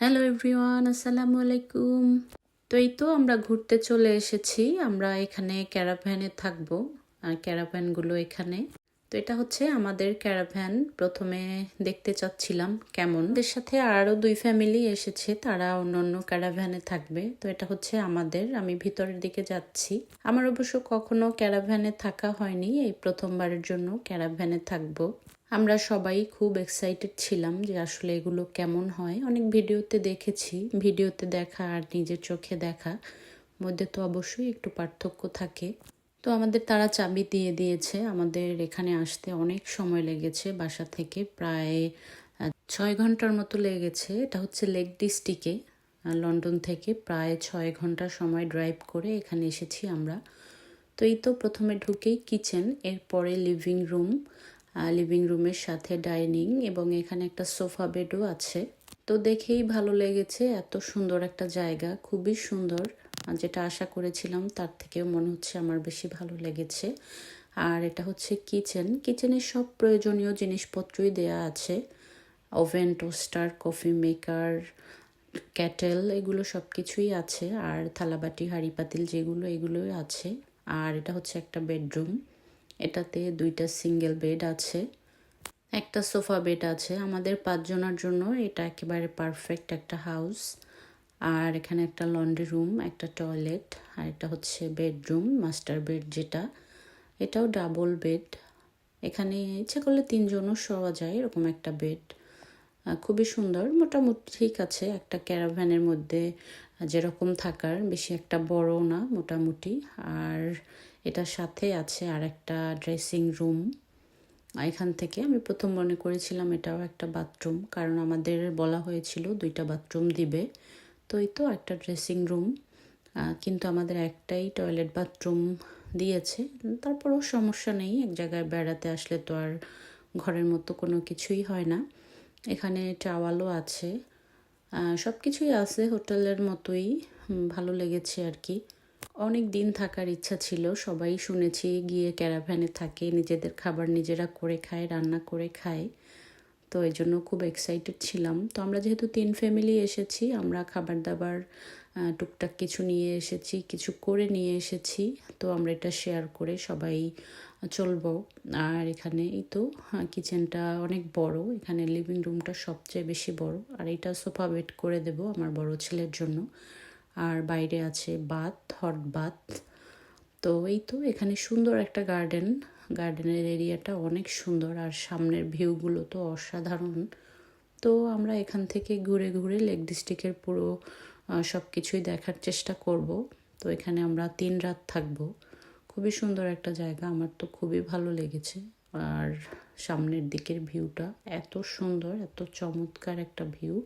Hello everyone আসসালামু আলাইকুম তো এই তো আমরা ঘুরতে চলে এসেছি। আমরা এখানে ক্যারাভ্যানে থাকব। আর ক্যারাভ্যানগুলো এখানে। তো এটা হচ্ছে আমাদের ক্যারাভ্যান প্রথমে দেখতে চাচ্ছিলাম কেমন। এর সাথে আরও দুই ফ্যামিলি এসেছে, তারা অন্য অন্য ক্যারাভ্যানে থাকবে। তো এটা হচ্ছে আমাদের, আমি ভিতরের দিকে যাচ্ছি। আমার অবশ্য কখনো ক্যারাভ্যানে থাকা হয়নি, এই প্রথমবারের জন্য ক্যারাভ্যানে থাকব। আমরা সবাই খুব এক্সাইটেড ছিলাম যে আসলে এগুলো কেমন হয়। অনেক ভিডিওতে দেখেছি, ভিডিওতে দেখা আর নিজের চোখে দেখা। মধ্যে তো অবশ্যই একটু পার্থক্য থাকে। তো আমাদের তারা চাবি দিয়ে দিয়েছে। আমাদের এখানে আসতে অনেক সময় লেগেছে বাসা থেকে। প্রায় ছয় ঘণ্টার মতো লেগেছে। এটা হচ্ছে লেক ডিস্ট্রিক্টে লন্ডন থেকে। প্রায় ছয় ঘণ্টা সময় ড্রাইভ করে এখানে এসেছি আমরা। তো এই তো প্রথমে ঢুকেই কিচেন, এরপরে লিভিং রুম লিভিং রুমের সাথে ডাইনিং এবং এখানে একটা সোফা বেডও আছে। তো দেখেই ভালো লেগেছে। এত সুন্দর একটা জায়গা, খুবই সুন্দর। যেটা আশা করেছিলাম, তার থেকেও মনে হচ্ছে আমার বেশি ভালো লেগেছে। আর এটা হচ্ছে কিচেন। কিচেনের সব প্রয়োজনীয় জিনিসপত্রই দেয়া আছে। Oven, toaster, coffee maker, kettle, এগুলো সব কিছুই আছে। আর থালাবাটি হাঁড়ি পাতিল যেগুলো, এগুলোই আছে। আর এটা হচ্ছে একটা বেডরুম। এটাতে দুইটা সিঙ্গেল বেড আছে। একটা সোফা বেড আছে। আমাদের পাঁচজনের জন্য এটা একেবারে পারফেক্ট একটা হাউস। আর এখানে একটা লন্ড্রি রুম একটা টয়লেট আর এটা হচ্ছে বেডরুম মাস্টার বেড যেটা। এটাও ডাবল বেড এখানে ইচ্ছে করলে তিনজনও শোয়া যায়, এরকম একটা বেড খুবই সুন্দর, মোটামুটি ঠিক আছে। একটা ক্যারাভ্যানের মধ্যে যেরকম থাকার, বেশি একটা বড় না, মোটামুটি। আর এটার সাথে আছে আর একটা ড্রেসিং রুম এখান থেকে আমি প্রথম মনে করেছিলাম এটাও একটা বাথরুম কারণ আমাদের বলা হয়েছিল দুইটা বাথরুম দিবে। তো এই তো একটা ড্রেসিং রুম কিন্তু আমাদের একটাই টয়লেট বাথরুম দিয়েছে। তারপরেও সমস্যা নেই, এক জায়গায় বেড়াতে আসলে তো আর ঘরের মতো কোনো কিছুই হয় না। এখানে টাওয়ালও আছে সব কিছুই আছে হোটেলের মতোই ভালো লেগেছে আর কি। অনেক দিন থাকার ইচ্ছা ছিল, সবাই শুনেছি গিয়ে ক্যারাভ্যানে থাকে, নিজেদের খাবার নিজেরা করে খায়, রান্না করে খায়। তো এই জন্য খুব এক্সাইটেড ছিলাম। তো আমরা যেহেতু তিন ফ্যামিলি এসেছি, আমরা খাবার দাবার টুকটাক কিছু নিয়ে এসেছি, কিছু করে নিয়ে এসেছি। তো আমরা এটা শেয়ার করে সবাই চলবো। আর এখানে এই তো কিচেনটা অনেক বড়। এখানে লিভিং রুমটা সবচেয়ে বেশি বড়। আর এটা সোফা বেড করে দেব আমার বড় ছেলের জন্য। আর বাইরে আছে বাথ হট বাথ তো এই তো এখানে সুন্দর একটা গার্ডেন গার্ডেনের এরিয়াটা অনেক সুন্দর আর সামনের ভিউগুলো তো অসাধারণ। তো আমরা এখান থেকে ঘুরে ঘুরে লেক ডিস্ট্রিক্টের পুরো সব কিছুই দেখার চেষ্টা করব। তো এখানে আমরা তিন রাত থাকব। খুবই সুন্দর একটা জায়গা, আমার তো খুবই ভালো লেগেছে। আর সামনের দিকের ভিউটা এত সুন্দর, এত চমৎকার একটা ভিউ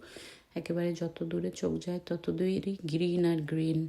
একেবারে যত দূরে চোখ যায় তত দূরই গ্রিন আর গ্রিন